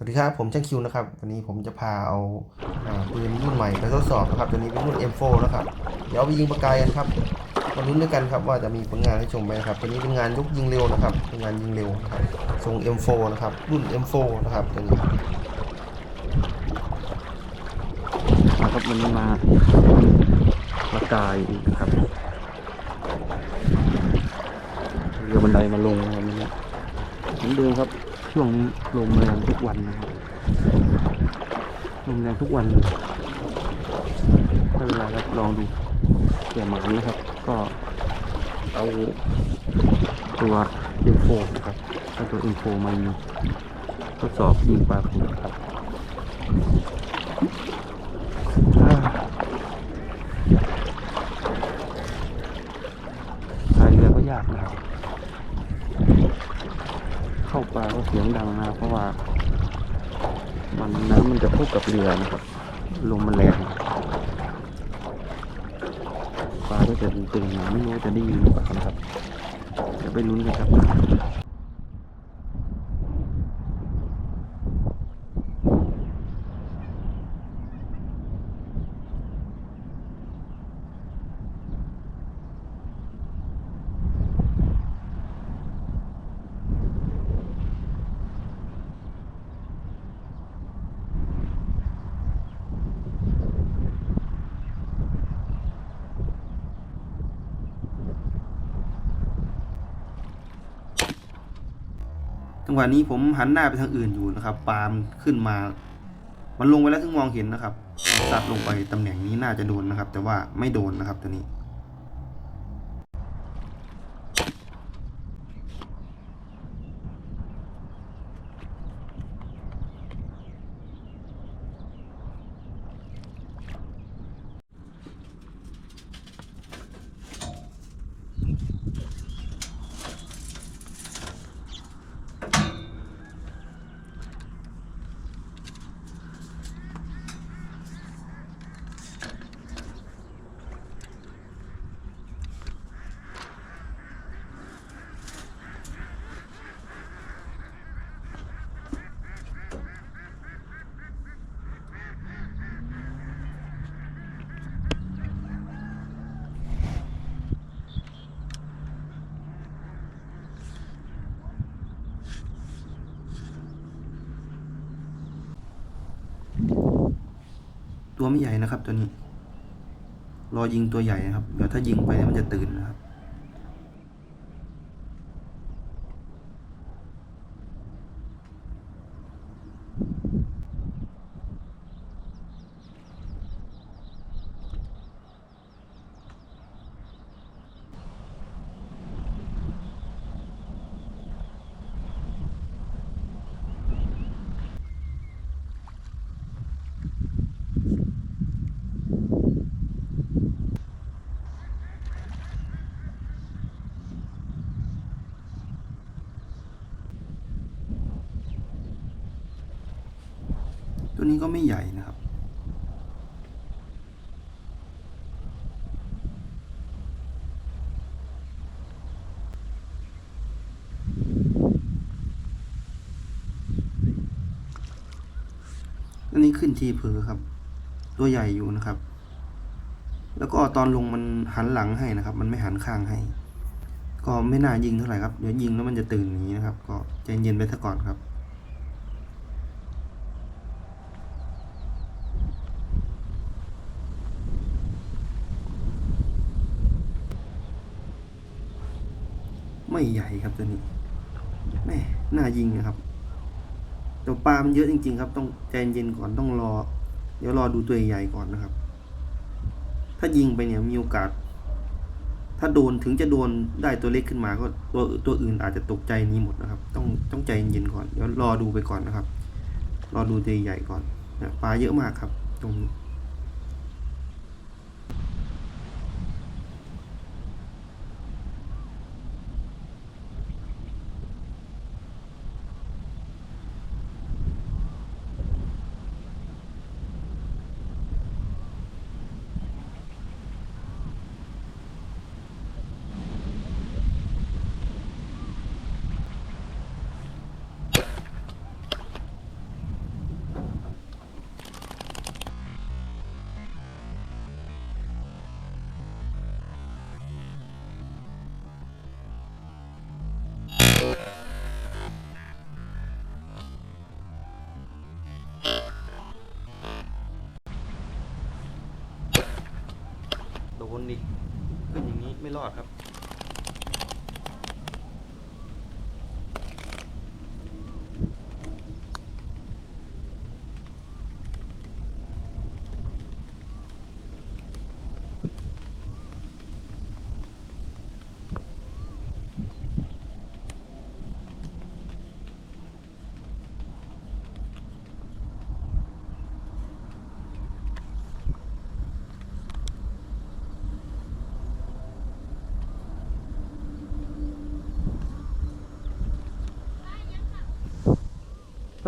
สวัสดีครับ ผมช่างคิวนะครับ วันนี้ผมจะพาเอาอาปืนรุ่นใหม่ไปทดสอบนะครับตัวนี้เป็นรุ่น M4 นะครับ เดี๋ยวไปยิงประกายกันครับมาลุ้นด้วยกันครับว่าจะมีผลงานให้ชมไหมครับตัวนี้เป็นงานยกยิงเร็วนะครับเป็นงานยิงเร็วนะครับทรง M4 นะครับ รุ่น M4 นะครับตัวนี้นะครับวันมาประกายอีกครับเรือบันไดมาลงวันนี้เหมือนเดิมครับ ช่วงนี้ลมแรงทุกวันนะครับลมแรงทุกวันถ้าเวลารครับลองดูเกี่ยหมานนะครับ ก็เอาตัวอินโฟนะครับเอาตัวอินโฟมาทดสอบยิงปลาผีครับ พายเรือก็ยากนะครับ เข้าปลาก็เสียงดังนะครับเพราะว่า มันน้ำมันจะพุ กับเรือนะครับ ลมมันแรงฟ้าก็จะตึงๆไม่รู้จะได้ยินหรือเปล่านะครับ จะไปลุ้นกันครับ จังหวะนี้ผมหันหน้าไปทางอื่นอยู่นะครับ ปาล์มขึ้นมา มันลงไปแล้วถึงมองเห็นนะครับสัดลงไปตำแหน่งนี้น่าจะโดนนะครับ แต่ว่าไม่โดนนะครับตัวนี้ ตัวไม่ใหญ่นะครับ ตัวนี้ รอยิงตัวใหญ่นะครับ เดี๋ยวถ้ายิงไปมันจะตื่นนะครับ ก็ไม่ใหญ่นะครับ อันนี้ขึ้นทีเพอครับ ตัวใหญ่อยู่นะครับ แล้วก็ตอนลงมันหันหลังให้นะครับ มันไม่หันข้างให้ ก็ไม่น่ายิงเท่าไหร่ครับ เดี๋ยวยิงแล้วมันจะตื่นอย่างนี้นะครับ ก็ใจเย็นไปซะก่อนครับ ไม่ใหญ่ครับตัวนี้แม่น่ายิงนะครับแต่ปลามันเยอะจริง ๆ ครับ ต้องใจเย็นก่อนต้องรอ เดี๋ยวรอดูตัวใหญ่ก่อนนะครับ ถ้ายิงไปเนี่ยมีโอกาส ถ้าโดนถึงจะโดนได้ตัวเล็กขึ้นมาก็ตัวตัวอื่นอาจจะตกใจนี้หมดนะครับ ต้องต้องใจเย็นก่อนเดี๋ยวรอดูไปก่อนนะครับ รอดูตัวใหญ่ก่อนปลาเยอะมากครับ ตรงนี้ รอดครับ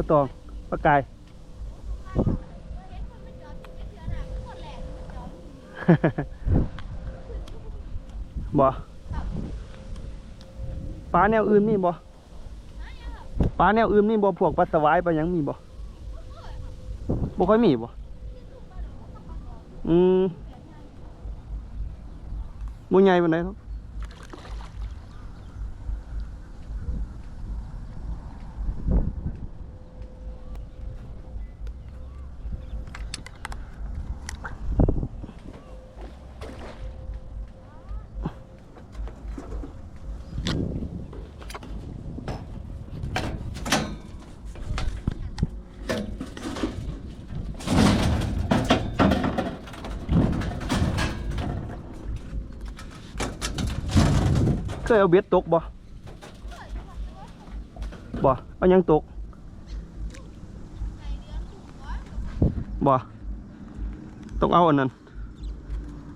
ปลาตองปลากาย บ่ปลาแนวอื่นมีบ่ปลาแนวอื่นมีบ่พวกปลาสวายปลาหยังมีบ่บ่ค่อยมีบ่อืมบ่ใหญ่ปานใดเนา เคยเอาเบ็ดตกบ่บ่เอายังตกบ่ต้องเอาอันนั้น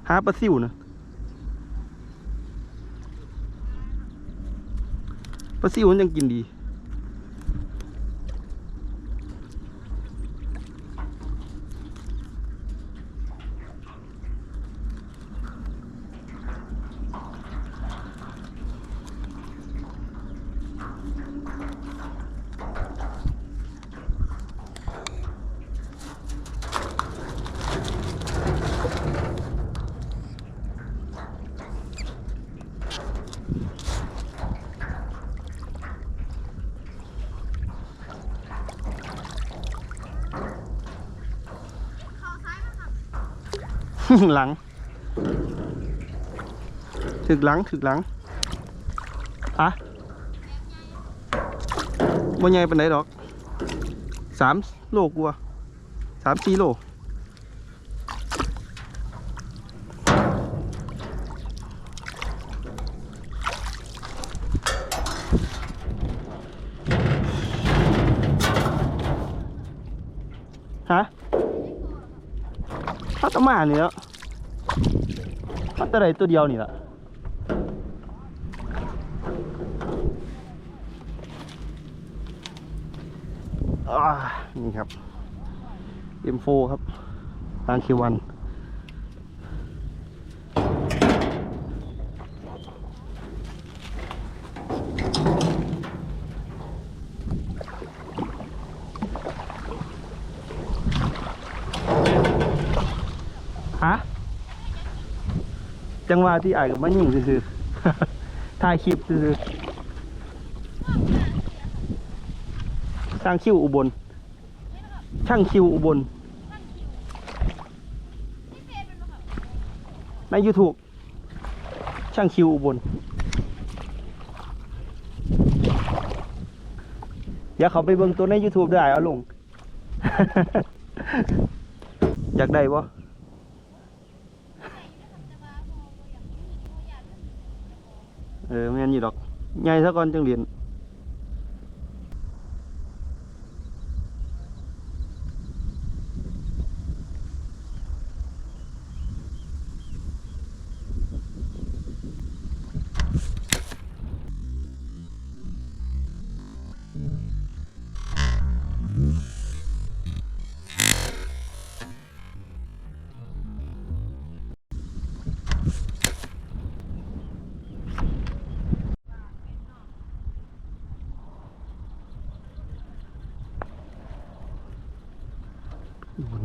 หาปลาซิวนะปลาซิวมันยังกินดี หลัง ถึกหลังถึกหลังอะบ่ใหญ่ปานใดดอกสามโลกว่าสามสี่โลฮะพัตมานี่แล้วพัตอะไรตัวเดียวนี่ละอ่านี่ครับ M4 ครับทางคิวันฮะ จังหวะที่อายกับมันยิงซื่อๆ ถ่ายคลิปซื่อๆช่างคิวอุบล ช่างคิวอุบล ใน YouTube ช่างคิวอุบล เดี๋ยวเขาไปเบิ่งตัวใน YouTube ได้เอาลง อยากได้ปะ ซะก่อนจังเรี โดน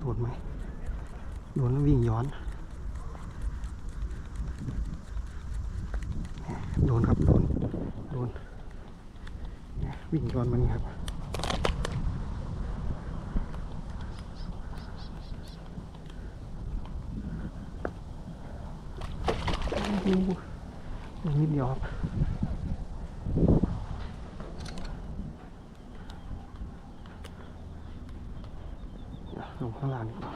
โดนไหมโดนแล้ววิ่งย้อน โดนครับ โดน โดน วิ่งย้อนมานี่ครับนอู้ลงนิดเดียวครับเดี๋ยวลงข้างล่างดีกว่า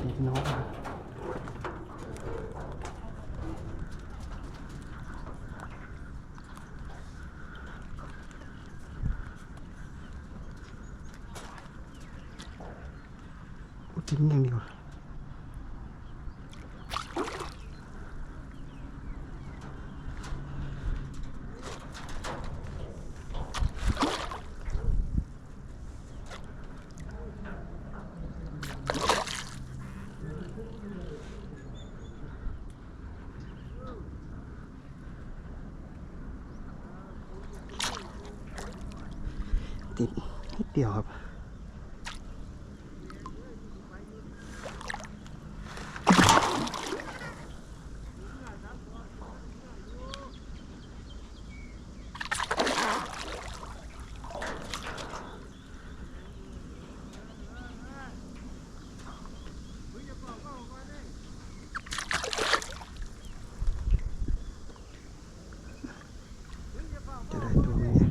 พี่น้องครับ พูดทิ้งอย่างเดียว ติดนิดเดียวครับ จะได้ตัวไหมเนี่ย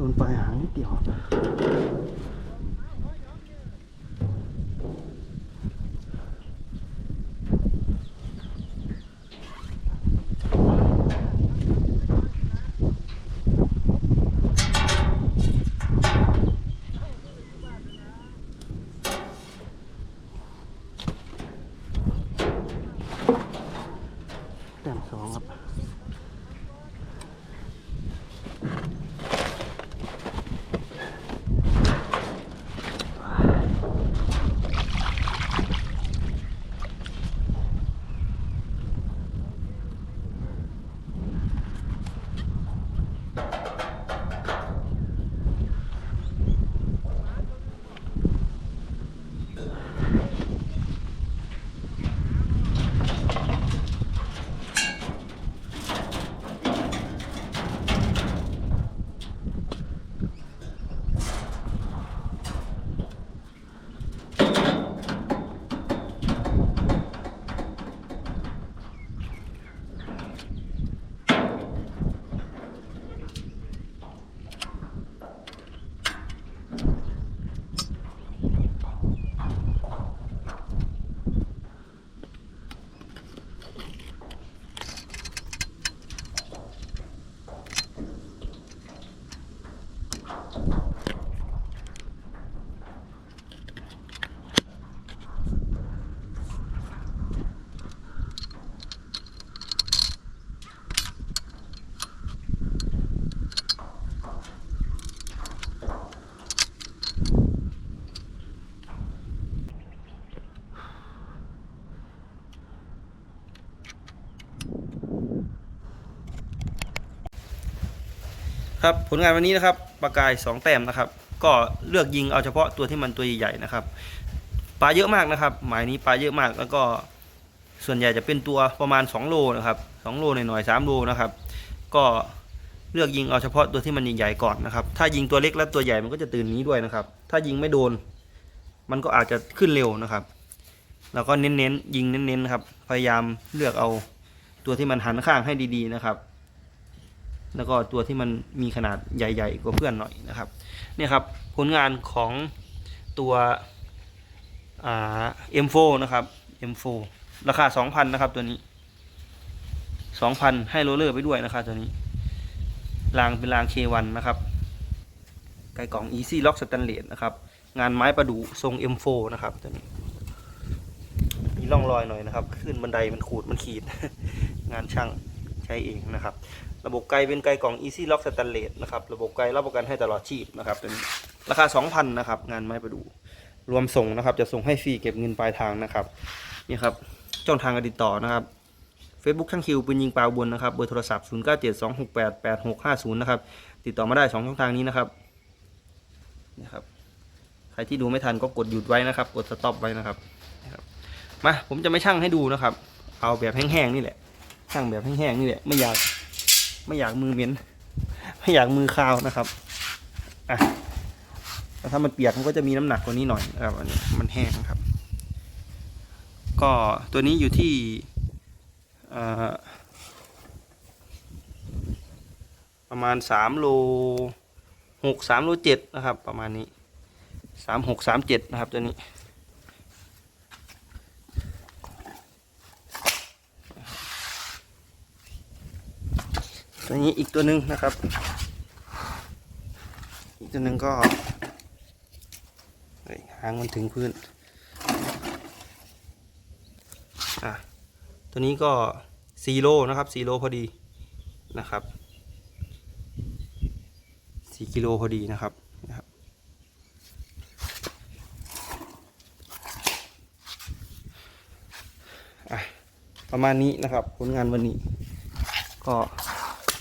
โดนปลายหางนิดเดียว แต้มสองครับ ครับผลงานวันนี้นะครับปลากายสองแต้มนะครับ ก็เลือกยิงเอาเฉพาะตัวที่มันตัวใหญ่ๆนะครับปลาเยอะมากนะครับ หมายนี้ปลาเยอะมากแล้วก็ส่วนใหญ่จะเป็นตัวประมาณ 2 โลนะครับ2โลหน่อยๆ3โลนะครับ ก็เลือกยิงเอาเฉพาะตัวที่มันใหญ่ๆก่อนนะครับ ถ้ายิงตัวเล็กแล้วตัวใหญ่มันก็จะตื่นนี้ด้วยนะครับ ถ้ายิงไม่โดน มันก็อาจจะขึ้นเร็วนะครับ แล้วก็เน้นๆยิงเน้นๆนะครับ พยายามเลือกเอาตัวที่มันหันข้างให้ดีๆนะครับ แล้วก็ตัวที่มันมีขนาดใหญ่ ๆ กว่าเพื่อนหน่อยนะครับเนี่ยครับผลงานของตัวอ่า M4 นะครับ M4 ราคา 2,000 นะครับตัวนี้ 2,000 ให้โรลเลอร์ไปด้วยนะครับตัวนี้รางเป็นราง K1 นะครับไก่กล่อง Easy Lock Stainless นะครับ งานไม้ประดู่ทรง M4 นะครับตัวนี้ มีร่องรอยหน่อยนะครับ ขึ้นบันไดมันขูดมันขีด งานช่างใช้เองนะครับ ระบบไกลเป็นไกลกล่อง Easy Lock Stainless นะครับระบบไกลรับประกันให้ตลอดชีพนะครับตัวนี้ราคา 2,000นะครับงานไม้ประดู่รวมส่งนะครับ จะส่งให้ฟรีเก็บเงินปลายทางนะครับนี่ครับช่องทางการติดต่อนะครับ Facebook ช่างคิวปืนยิงปลาอุบนนะครับเบอร์โทรศัพท์ 0 9 7 2 6 8 8 6 5 0 นะครับติดต่อมาได้ 2 ช่องทางนี้นะครับนะครับใครที่ดูไม่ทันก็กดหยุดไว้นะครับ กดสต็อปไว้นะครับนะครับมาผมจะไม่ช่างให้ดูนะครับ เอาแบบแห้งๆนี่แหละช่างแบบแห้งๆนี่แหละไม่อยาก ไม่อยากมือเหม็นไม่อยากมือคาวนะครับอะแต่ถ้ามันเปียกมันก็จะมีน้ำหนักกว่านี้หน่อยนะครับอันนี้มันแห้งครับ ก็ตัวนี้อยู่ที่ประมาณสามโลหกสามโลเจ็ดนะครับ ประมาณนี้สามหกสามเจ็ดนะครับตัวนี้ ตัวนี้อีกตัวหนึ่งนะครับ อีกตัวหนึ่งก็หางมันถึงพื้นอะตัวนี้ก็ซีโร่นะครับซีโร่พอดีนะครับสี่กิโลพอดีนะครับนะครับ ประมาณนี้นะครับผลงานวันนี้ ก็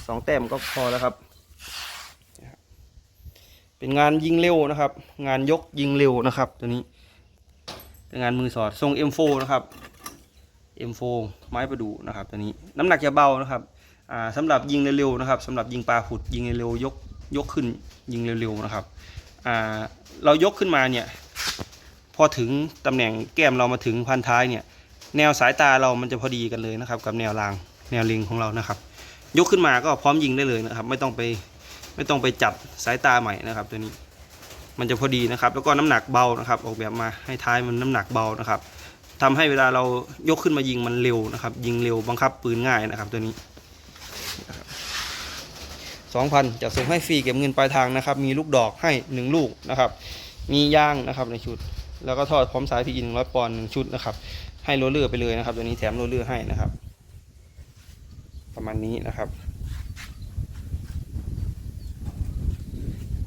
สองแต้มก็พอแล้วครับ เป็นงานยิงเร็วนะครับ งานยกยิงเร็วนะครับ ตัวนี้ เป็นงานมือสอดทรง M4 นะครับ M4 ไม้ประดูนะครับ ตัวนี้น้ำหนักจะเบานะครับอ่าสำหรับยิงเร็วๆนะครับสำหรับยิงปลาผุดยิงเร็วยกยกขึ้นยิงเร็วๆนะครับเรายกขึ้นมาเนี่ยพอถึงตำแหน่งแก้มเรามาถึงพันท้ายเนี่ยแนวสายตาเรามันจะพอดีกันเลยนะครับ กับแนวรางแนวเล็งของเรานะครับ ยกขึ้นมาก็พร้อมยิงได้เลยนะครับ ไม่ต้องไปไม่ต้องไปจับสายตาใหม่นะครับ ตัวนี้ มันจะพอดีนะครับ แล้วก็น้ำหนักเบานะครับ ออกแบบมาให้ท้ายมันน้ำหนักเบานะครับทำให้เวลาเรายกขึ้นมายิงมันเร็วนะครับ ยิงเร็วบังคับปืนง่ายนะครับ ตัวนี้สองพันจะส่งให้ฟรีเก็บเงินปลายทางนะครับ มีลูกดอกให้หนึ่งลูกนะครับ มีย่างนะครับในชุด แล้วก็ทอดพร้อมสายพีอินร้อยปอนด์หนึ่งชุดนะครับ ให้โรลเลอร์ไปเลยนะครับ ตัวนี้แถมโรลเลอร์ให้นะครับ ประมาณนี้นะครับ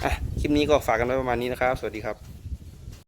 อะคลิปนี้ก็ฝากกันไว้ประมาณนี้นะครับ สวัสดีครับ